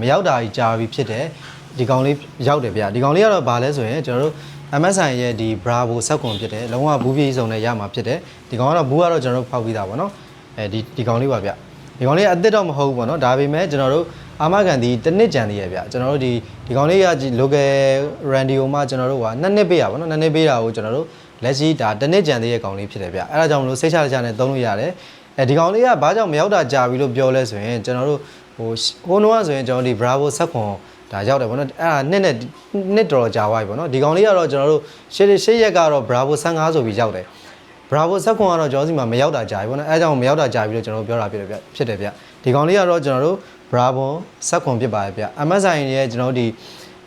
မရောက်တာကြီးကြာပြီဖြစ်တယ်ဒီကောင်လေးရောက်တယ်ဗျဒီကောင်လေးကတော့ဘာလဲဆိုရင်ကျွန်တော်တို့ MSI ရဲ့ဒီ Bravo ဆက်ကွန်ဖြစ်တယ်လုံးဝဘူးပြေးစုံနဲ့ရမှာဖြစ်တယ်ဒီကောင်ကတော့ဘူးကတော့ကျွန်တော်တို့ဖောက်ပြီးသားပေါ့နော်အဲဒီဒီကောင်လေးပါဗျဒီကောင်လေးကအစ်စ်တော့မဟုတ်ဘူးပေါ့နော်ဒါပေမဲ့ကျွန်တော်တို့အာမခံဒီတစ်နှစ်ကြံသေးရဲ့ဗျကျွန်တော်တို့ဒီဒီကောင်လေးကဒီ local radio မှာကျွန်တော်တို့ကနှစ်နှစ်ပေးရပါတော့နှစ်နှစ်ပေးတာကိုကျွန်တော်တို့လက်ရှိဒါတစ်နှစ်ကြံသေးရဲ့ကောင်လေးဖြစ်တယ်ဗျအဲဒါကြောင့်မလို့စိတ်ချလက်ချနဲ့သုံးလို့ရတယ်အဲဒီကောင်လေးကဘာကြောင့်မရောက်တာကြာပြီလို့ပြောလဲဆိုရင်ကျွန်တော်တို့ ဟိုဟိုနှောကဆိုရင်ကျွန်တော်ဒီ Bravo ဆက်ခွန်ဒါရောက်တယ်ဗောနော်အဲ့ဒါနှစ်နဲ့နှစ်တော်တော်ကြာသွားပြီဗောနော်ဒီကောင်လေးကတော့ကျွန်တော်တို့ရှေ့ရှေ့ရက်ကတော့ Bravo 15ဆိုပြီးရောက်တယ် Bravo ဆက်ခွန်ကတော့ကျွန်တော်စီမှာမရောက်တာကြာပြီဗောနော်အဲအကြောင်းမရောက်တာကြာပြီလို့ကျွန်တော်တို့ပြောတာဖြစ်တယ်ဗျဖြစ်တယ်ဗျဒီကောင်လေးကတော့ကျွန်တော်တို့ Bravo ဆက်ခွန်ဖြစ်ပါတယ်ဗျ MSI ရဲ့ကျွန်တော်တို့ဒီ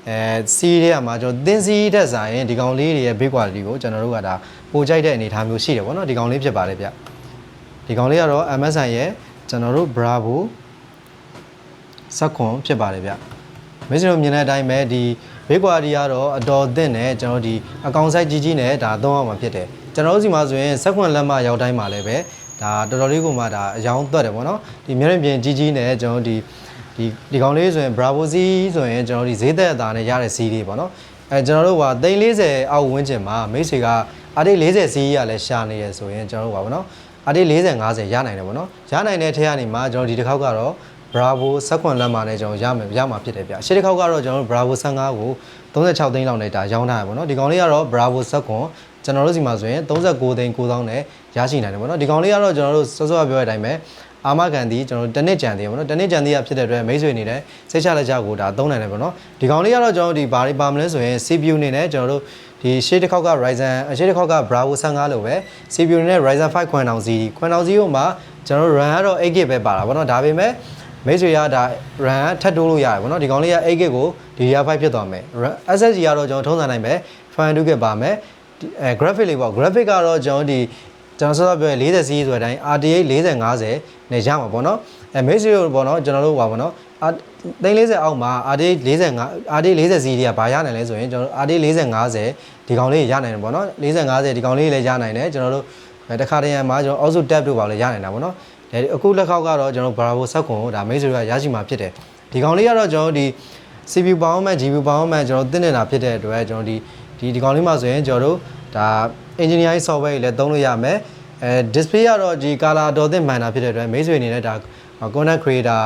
အဲစီးတွေကမှာကျွန်တော်တင်းစီးတက်ဆိုင်ရင်ဒီကောင်လေးတွေရဲ့ big quality ကိုကျွန်တော်တို့ကဒါပိုကြိုက်တဲ့အနေအထားမျိုးရှိတယ်ဗောနော်ဒီကောင်လေးဖြစ်ပါတယ်ဗျဒီကောင်လေးကတော့ MSI ရဲ့ကျွန်တော်တို့ Bravo ဆက်ခွန်ဖြစ်ပါတယ်ဗျမင်းတို့မြင်တဲ့အတိုင်းပဲဒီဘေးကွာဒီကတော့အတော်သင့်တယ်ကျွန်တော်ဒီအကောင်ဆိုင်ကြီးကြီးနဲ့ဒါသုံးအောင်မှာဖြစ်တယ်ကျွန်တော်တို့စီမှာဆိုရင်ဆက်ခွန်လက်မရောက်တိုင်းမှာလည်းပဲဒါတော်တော်လေးကိုမှဒါအယောင်သွက်တယ်ပေါ့နော်ဒီမြရင်ပြင်ကြီးကြီးနဲ့ကျွန်တော်ဒီဒီဒီကောင်လေးဆိုရင် Bravo Z ဆိုရင်ကျွန်တော်ဒီဈေးသက်အသားနဲ့ရတဲ့ C လေးပေါ့နော်အဲကျွန်တော်တို့က340အောက်ဝန်းကျင်မှာမိတ်ဆွေကအာတိ40 C ရလည်းရှာနေရဆိုရင်ကျွန်တော်တို့ပါပေါ့နော်အာတိ40 50ရနိုင်တယ်ပေါ့နော်ရနိုင်တဲ့ထဲကနေမှကျွန်တော်ဒီတစ်ခေါက်ကတော့ Bravo ဆက်ခွန်လက်မှာနဲ့ကျွန်တော်ရမယ်ရမှာဖြစ်တယ်ဗျရှေ့တစ်ခေါက်ကတော့ကျွန်တော်တို့ Bravo 15ကို36သိန်းလောက်နဲ့ဒါရောင်းထားရပါတော့ဒီကောင်လေးကတော့ Bravo ဆက်ခွန်ကျွန်တော်တို့စီမှာဆိုရင်39သိန်း9000နဲ့ရရှိနိုင်တယ်ပေါ့နော်ဒီကောင်လေးကတော့ကျွန်တော်တို့စောစောကပြောတဲ့အတိုင်းပဲအာမခံဒီကျွန်တော်တို့တစ်နှစ်ကြံသေးတယ်ပေါ့နော်တစ်နှစ်ကြံသေးရဖြစ်တဲ့အတွက်မိတ်ဆွေအနေနဲ့စိတ်ချလက်ချကိုဒါသုံးနိုင်တယ်ပေါ့နော်ဒီကောင်လေးကတော့ကျွန်တော်တို့ဒီဘာတွေပါမလဲဆိုရင် CPU အနေနဲ့ကျွန်တော်တို့ဒီရှေ့တစ်ခေါက်က Ryzen ရှေ့တစ်ခေါက်က Bravo 15လို့ပဲ CPU နဲ့ Ryzen 5 9000 series 9000 series မှာကျွန်တော်တို့ RAM ကတော့ 8GB ပဲပါတာပေါ့နော်ဒါပေမဲ့ မိတ်ဆွေရဒါ RAM ထပ်တိုးလို့ရတယ်ပေါ့နော်ဒီကောင်လေးက 8GB ကို DDR5 ဖြစ်သွားမယ် SSD ကတော့ကျွန်တော်ထုံးစံနိုင်ပဲ 512GB ပါမယ်ဒီအဲ graphic လေးပေါ့ graphic ကတော့ကျွန်တော်ဒီကျွန်တော်ဆော့ဆော့ပြော40 series ဆိုတဲ့အတိုင်း RTX 4050နဲ့ရမှာပေါ့နော်အဲမိတ်ဆွေတို့ပေါ့နော်ကျွန်တော်တို့ပါပေါ့နော်အာ340အောက်မှာ RTX 45 RTX 40 series ကဘာရနိုင်လဲဆိုရင်ကျွန်တော် RTX 4050ဒီကောင်လေးရနိုင်တယ်ပေါ့နော်4050ဒီကောင်လေးလည်းရနိုင်တယ်ကျွန်တော်တို့တခါတည်းမှာကျွန်တော် also tab တို့ပါလည်းရနိုင်တာပေါ့နော် ဒါအခုလက်ခောက်ကတော့ကျွန်တော် Bravo ဆက်ခွန်ကိုဒါမိတ်ဆွေတို့ကရရှိမှာဖြစ်တယ်ဒီကောင်လေးကတော့ကျွန်တော်ဒီ CPU ပေါင်းမှ GPU ပေါင်းမှကျွန်တော်သိနေတာဖြစ်တဲ့အတွက်ကျွန်တော်ဒီဒီဒီကောင်လေးမှာဆိုရင်ကျွန်တော်တို့ဒါ engineering software တွေလည်းသုံးလို့ရမယ်အဲ display ကတော့ဒီ color တော်သင့်မှန်တာဖြစ်တဲ့အတွက်မိတ်ဆွေအနေနဲ့ဒါ content creator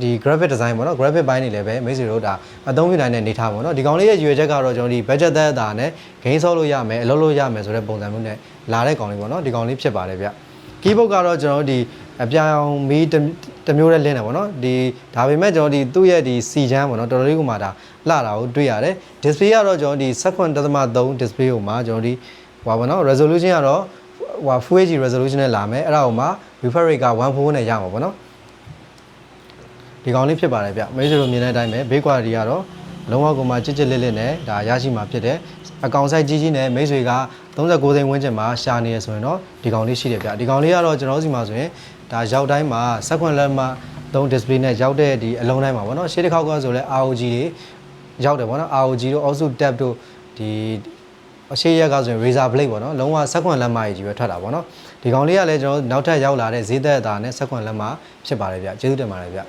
ဒီ graphic design ပေါ့နော် graphic ဘိုင်းတွေလည်းပဲမိတ်ဆွေတို့ဒါအသုံးပြုနိုင်တဲ့အနေထားပေါ့နော်ဒီကောင်လေးရဲ့ရွေချက်ကတော့ကျွန်တော်ဒီ budget သက်အတာနဲ့ gain ဆော့လို့ရမယ်အလုပ်လုပ်ရမယ်ဆိုတဲ့ပုံစံမျိုးနဲ့လာတဲ့ကောင်လေးပေါ့နော်ဒီကောင်လေးဖြစ်ပါတယ်ဗျ keyboard ကတော့ကျွန်တော်တို့ဒီအပြောင်မီးတစ်မျိုးနဲ့လင်းတယ်ပေါ့နော်ဒီဒါပေမဲ့ကျွန်တော်ဒီသူ့ရဲ့ဒီစီချမ်းပေါ့နော်တော်တော်လေးကိုမှဒါလှတာကိုတွေ့ရတယ် display ကတော့ကျွန်တော်ဒီ7.3 display ကိုမှကျွန်တော်ဒီဟိုပါပေါ့နော် resolution ကတော့ဟို Full HD resolution နဲ့လာမယ်အဲ့ဒါကိုမှ refresh rate က1.4နဲ့ရမှာပေါ့နော်ဒီကောင်လေးဖြစ်ပါတယ်ဗျမိတ်ဆွေတို့မြင်တဲ့အတိုင်းပဲ base quality ကတော့လုံးဝကိုမှကြစ်ကြစ်လစ်လစ်နဲ့ဒါရရှိမှာဖြစ်တယ် အကောင်ဆိုင်ကြီးကြီးနဲ့မိတ်ဆွေက39သိန်းဝန်းကျင်မှာရှာနေရဆိုရင်တော့ဒီကောင်လေးရှိတယ်ဗျဒီကောင်လေးကတော့ကျွန်တော်တို့စီမှာဆိုရင်ဒါရောက်တိုင်းမှာစက်ခွန်လက်မှသုံး display နဲ့ရောက်တဲ့ဒီအလုံးတိုင်းမှာပေါ့နော်ရှေ့တစ်ခေါက်ကဆိုလဲ ROG တွေရောက်တယ်ပေါ့နော် ROG တို့ also tab တို့ဒီအရှိရက်ကဆိုရင် Razer Blade ပေါ့နော်လုံးဝစက်ခွန်လက်မကြီးပဲထွက်တာပေါ့နော်ဒီကောင်လေးကလည်းကျွန်တော်တို့နောက်ထပ်ရောက်လာတဲ့ဈေးသက်အသားနဲ့စက်ခွန်လက်မဖြစ်ပါတယ်ဗျကျေးဇူးတင်ပါတယ်ဗျ